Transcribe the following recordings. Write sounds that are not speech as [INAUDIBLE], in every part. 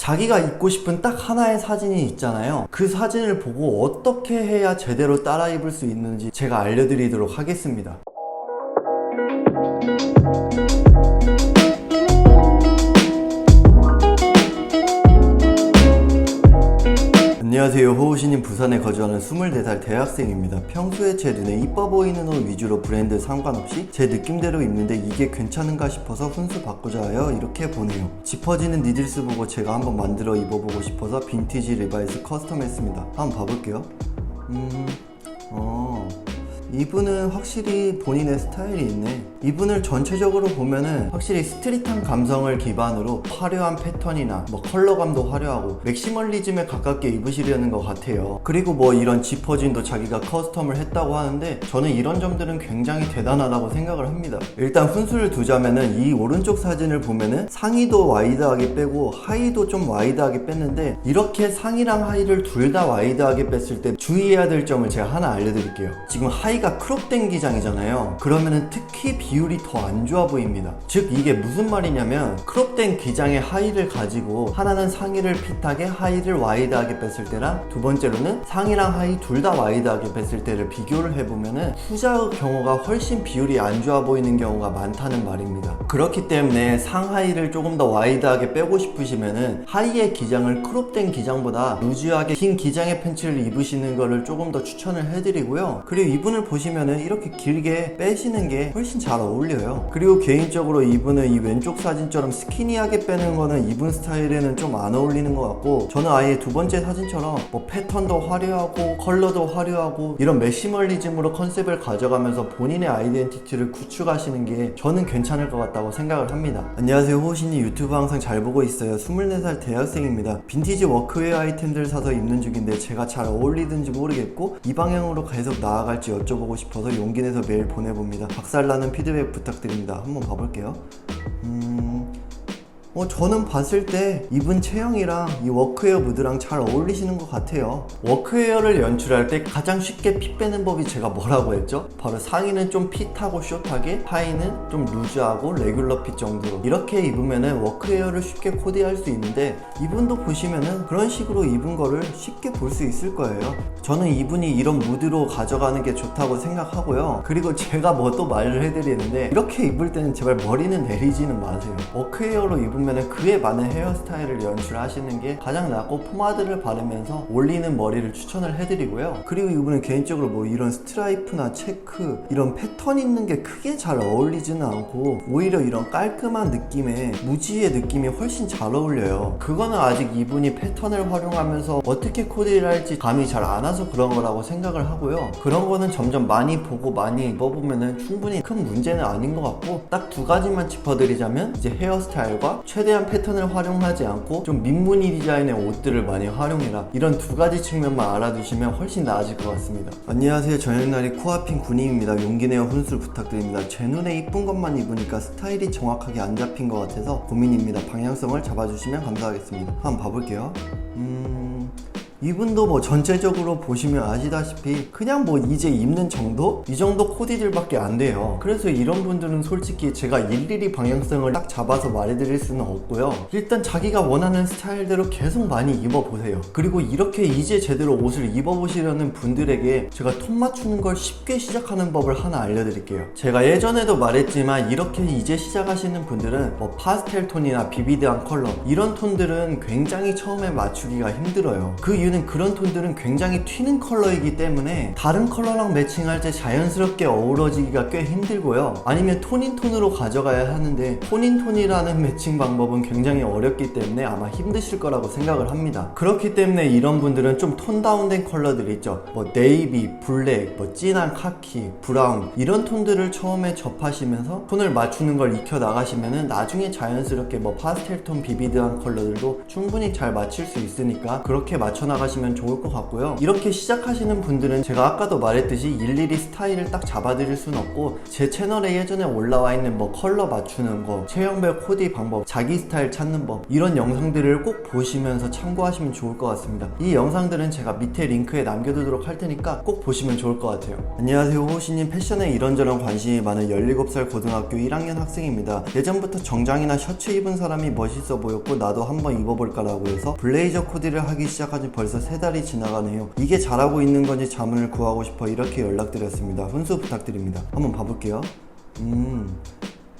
자기가 입고 싶은 딱 하나의 사진이 있잖아요. 그 사진을 보고 어떻게 해야 제대로 따라 입을 수 있는지 제가 알려드리도록 하겠습니다. 안녕하세요. 호우신인 부산에 거주하는 24살 대학생입니다. 평소에 제 눈에 이뻐 보이는 옷 위주로 브랜드 상관없이 제 느낌대로 입는데 이게 괜찮은가 싶어서 훈수 바꾸자 하여 이렇게 보네요. 짚어지는 니들스 보고 제가 한번 만들어 입어보고 싶어서 빈티지 리바이스 커스텀 했습니다. 한번 봐볼게요. 음, 어. 이분은 확실히 본인의 스타일이 있네. 이분을 전체적으로 보면은 확실히 스트릿한 감성을 기반으로 화려한 패턴이나 뭐 컬러감도 화려하고 맥시멀리즘에 가깝게 입으시려는 것 같아요. 그리고 뭐 이런 지퍼진도 자기가 커스텀을 했다고 하는데 저는 이런 점들은 굉장히 대단하다고 생각을 합니다. 일단 훈수를 두자면은 이 오른쪽 사진을 보면은 상의도 와이드하게 빼고 하의도 좀 와이드하게 뺐는데 이렇게 상의랑 하의를 둘 다 와이드하게 뺐을 때 주의해야 될 점을 제가 하나 알려드릴게요. 지금 하의 가 크롭된 기장이잖아요. 그러면은 특히 비율이 더 안 좋아 보입니다. 즉 이게 무슨 말이냐면 크롭된 기장의 하의를 가지고 하나는 상의를 핏하게 하의를 와이드하게 뺐을 때랑 두 번째로는 상의랑 하의 둘 다 와이드하게 뺐을 때를 비교를 해보면은 후자의 경우가 훨씬 비율이 안 좋아 보이는 경우가 많다는 말입니다. 그렇기 때문에 상하의를 조금 더 와이드하게 빼고 싶으시면은 하의의 기장을 크롭된 기장보다 루즈하게 긴 기장의 팬츠를 입으시는 거를 조금 더 추천을 해드리고요. 그리고 이분을 보시면은 이렇게 길게 빼시는 게 훨씬 잘 어울려요. 그리고 개인적으로 이분은 이 왼쪽 사진처럼 스키니하게 빼는 거는 이분 스타일에는 좀 안 어울리는 것 같고 저는 아예 두 번째 사진처럼 뭐 패턴도 화려하고 컬러도 화려하고 이런 매시멀리즘으로 컨셉을 가져가면서 본인의 아이덴티티를 구축하시는 게 저는 괜찮을 것 같다고 생각을 합니다. 안녕하세요 호신이 유튜브 항상 잘 보고 있어요. 24살 대학생입니다. 빈티지 워크웨어 아이템들 사서 입는 중인데 제가 잘 어울리든지 모르겠고 이 방향으로 계속 나아갈지 여쭤보 고 싶어서 용기 내서 메일 보내봅니다. 박살나는 피드백 부탁드립니다. 한번 봐볼게요. 음... 어, 저는 봤을 때 입은 체형이랑 이 워크웨어 무드랑 잘 어울리시는 것 같아요. 워크웨어를 연출할 때 가장 쉽게 핏 빼는 법이 제가 뭐라고 했죠? 바로 상의는 좀 핏하고 숏하게, 하의는 좀 루즈하고 레귤러 핏 정도로 이렇게 입으면은 워크웨어를 쉽게 코디할 수 있는데 이분도 보시면은 그런 식으로 입은 거를 쉽게 볼 수 있을 거예요. 저는 이분이 이런 무드로 가져가는 게 좋다고 생각하고요. 그리고 제가 뭐 또 말을 해드리는데 이렇게 입을 때는 제발 머리는 내리지는 마세요. 워크웨어로 입 으면 그에 맞는 헤어스타일을 연출하시는 게 가장 낫고 포마드를 바르면서 올리는 머리를 추천을 해드리고요. 그리고 이분은 개인적으로 뭐 이런 스트라이프나 체크 이런 패턴 있는 게 크게 잘 어울리지는 않고 오히려 이런 깔끔한 느낌의 무지의 느낌이 훨씬 잘 어울려요. 그거는 아직 이분이 패턴을 활용하면서 어떻게 코디를 할지 감이 잘 안 와서 그런 거라고 생각을 하고요. 그런 거는 점점 많이 보고 많이 입어보면은 충분히 큰 문제는 아닌 것 같고 딱 두 가지만 짚어드리자면 이제 헤어스타일과 최대한 패턴을 활용하지 않고 좀 민무늬 디자인의 옷들을 많이 활용해라. 이런 두 가지 측면만 알아두시면 훨씬 나아질 것 같습니다. 안녕하세요. 저녁날이 코앞인 군인입니다. 용기 내어 훈수를 부탁드립니다. 제 눈에 이쁜 것만 입으니까 스타일이 정확하게 안 잡힌 것 같아서 고민입니다. 방향성을 잡아주시면 감사하겠습니다. 한번 봐볼게요. 음... 이분도 뭐 전체적으로 보시면 아시다시피 그냥 뭐 이제 입는 정도? 이 정도 코디들밖에 안 돼요. 그래서 이런 분들은 솔직히 제가 일일이 방향성을 딱 잡아서 말해드릴 수는 없고요. 일단 자기가 원하는 스타일대로 계속 많이 입어보세요. 그리고 이렇게 이제 제대로 옷을 입어보시려는 분들에게 제가 톤 맞추는 걸 쉽게 시작하는 법을 하나 알려드릴게요. 제가 예전에도 말했지만 이렇게 이제 시작하시는 분들은 뭐 파스텔 톤이나 비비드한 컬러 이런 톤들은 굉장히 처음에 맞추기가 힘들어요. 그 이유는 그런 톤들은 굉장히 튀는 컬러이기 때문에 다른 컬러랑 매칭할 때 자연스럽게 어우러지기가 꽤 힘들고요. 아니면 톤인 톤으로 가져가야 하는데 톤인 톤이라는 [LAUGHS] 매칭 방법은 굉장히 어렵기 때문에 아마 힘드실 거라고 생각을 합니다. 그렇기 때문에 이런 분들은 좀 톤 다운된 컬러들 있죠. 뭐 네이비, 블랙, 뭐 진한 카키, 브라운 이런 톤들을 처음에 접하시면서 톤을 맞추는 걸 익혀 나가시면은 나중에 자연스럽게 뭐 파스텔 톤 비비드한 컬러들도 충분히 잘 맞출 수 있으니까 그렇게 맞춰 나가 시작하시면 좋을 것 같고요. 이렇게 시작하시는 분들은 제가 아까도 말했듯이 일일이 스타일을 딱 잡아드릴 수는 없고 제 채널에 예전에 올라와 있는 뭐 컬러 맞추는 거, 체형별 코디 방법, 자기 스타일 찾는 법 이런 영상들을 꼭 보시면서 참고하시면 좋을 것 같습니다. 이 영상들은 제가 밑에 링크에 남겨두도록 할 테니까 꼭 보시면 좋을 것 같아요. 안녕하세요 호시님 패션에 이런저런 관심이 많은 17살 고등학교 1학년 학생입니다. 예전부터 정장이나 셔츠 입은 사람이 멋있어 보였고 나도 한번 입어볼까라고 해서 블레이저 코디를 하기 시작한 지 벌써 세 달이 지나가네요. 이게 잘하고 있는 건지 자문을 구하고 싶어 이렇게 연락드렸습니다. 훈수 부탁드립니다. 한번 봐볼게요. 음.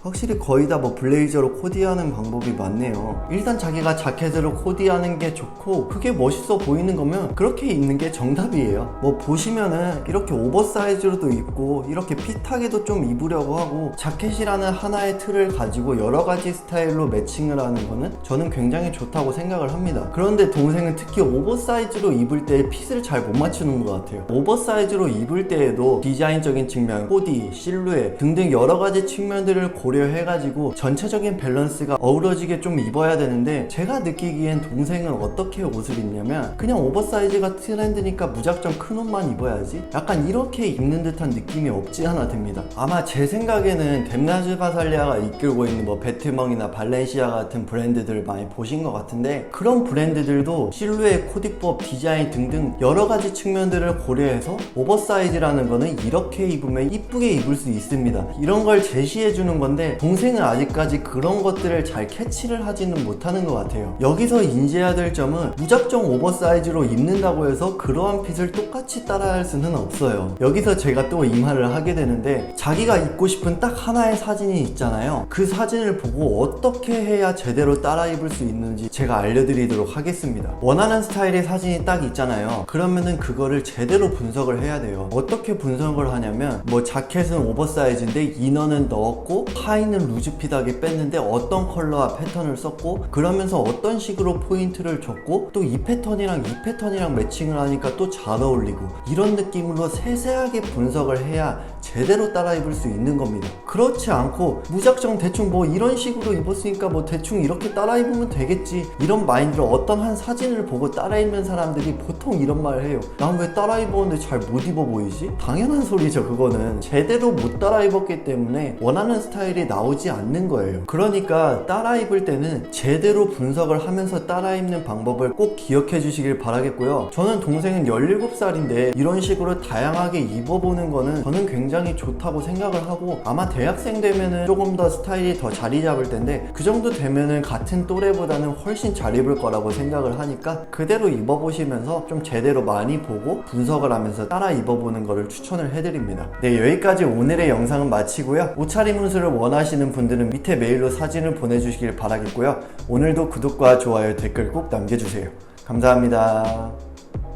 확실히 거의 다 뭐 블레이저로 코디하는 방법이 많네요. 일단 자기가 자켓으로 코디하는 게 좋고 그게 멋있어 보이는 거면 그렇게 입는 게 정답이에요. 뭐 보시면은 이렇게 오버사이즈로도 입고 이렇게 핏하게도 좀 입으려고 하고 자켓이라는 하나의 틀을 가지고 여러 가지 스타일로 매칭을 하는 거는 저는 굉장히 좋다고 생각을 합니다. 그런데 동생은 특히 오버사이즈로 입을 때 핏을 잘 못 맞추는 것 같아요. 오버사이즈로 입을 때에도 디자인적인 측면, 코디, 실루엣 등등 여러 가지 측면들을 고 려해가지고 전체적인 밸런스가 어우러지게 좀 입어야 되는데 제가 느끼기엔 동생은 어떻게 옷을 입냐면 그냥 오버사이즈가 트렌드니까 무작정 큰 옷만 입어야지 약간 이렇게 입는 듯한 느낌이 없지 않아 듭니다. 아마 제 생각에는 뎀나즈 바살리아가 이끌고 있는 뭐 베트멍이나 발렌시아 같은 브랜드들을 많이 보신 것 같은데 그런 브랜드들도 실루엣, 코디법, 디자인 등등 여러 가지 측면들을 고려해서 오버사이즈라는 거는 이렇게 입으면 이쁘게 입을 수 있습니다. 이런 걸 제시해 주는 건데 동생은 아직까지 그런 것들을 잘 캐치를 하지는 못하는 것 같아요. 여기서 인지해야 될 점은 무작정 오버사이즈로 입는다고 해서 그러한 핏을 똑같이 따라할 수는 없어요. 여기서 제가 또이 말을 하게 되는데 자기가 입고 싶은 딱 하나의 사진이 있잖아요. 그 사진을 보고 어떻게 해야 제대로 따라 입을 수 있는지 제가 알려드리도록 하겠습니다. 원하는 스타일의 사진이 딱 있잖아요. 그러면은 그거를 제대로 분석을 해야 돼요. 어떻게 분석을 하냐면 뭐 자켓은 오버사이즈인데 이너는 넣었고 하의는 루즈핏하게 뺐는데 어떤 컬러와 패턴을 썼고 그러면서 어떤 식으로 포인트를 줬고 또 이 패턴이랑 이 패턴이랑 매칭을 하니까 또 잘 어울리고 이런 느낌으로 세세하게 분석을 해야 제대로 따라 입을 수 있는 겁니다. 그렇지 않고 무작정 대충 뭐 이런 식으로 입었으니까 뭐 대충 이렇게 따라 입으면 되겠지 이런 마인드로 어떤 한 사진을 보고 따라 입는 사람들이 보통 이런 말을 해요. 난 왜 따라 입었는데 잘 못 입어 보이지? 당연한 소리죠 그거는 제대로 못 따라 입었기 때문에 원하는 스타일이 나오지 않는 거예요. 그러니까 따라 입을 때는 제대로 분석을 하면서 따라 입는 방법을 꼭 기억해 주시길 바라겠고요. 저는 동생은 17살인데 이런 식으로 다양하게 입어보는 거는 저는 굉장히 좋다고 생각을 하고 아마 대학생 되면은 조금 더 스타일이 더 자리 잡을 텐데 그 정도 되면은 같은 또래보다는 훨씬 잘 입을 거라고 생각을 하니까 그대로 입어보시면서 좀 제대로 많이 보고 분석을 하면서 따라 입어보는 거를 추천을 해드립니다. 네 여기까지 오늘의 영상은 마치고요. 옷차림 훈수를 원하시는 분들은 밑에 메일로 사진을 보내주시길 바라겠고요. 오늘도 구독과 좋아요 댓글 꼭 남겨주세요. 감사합니다.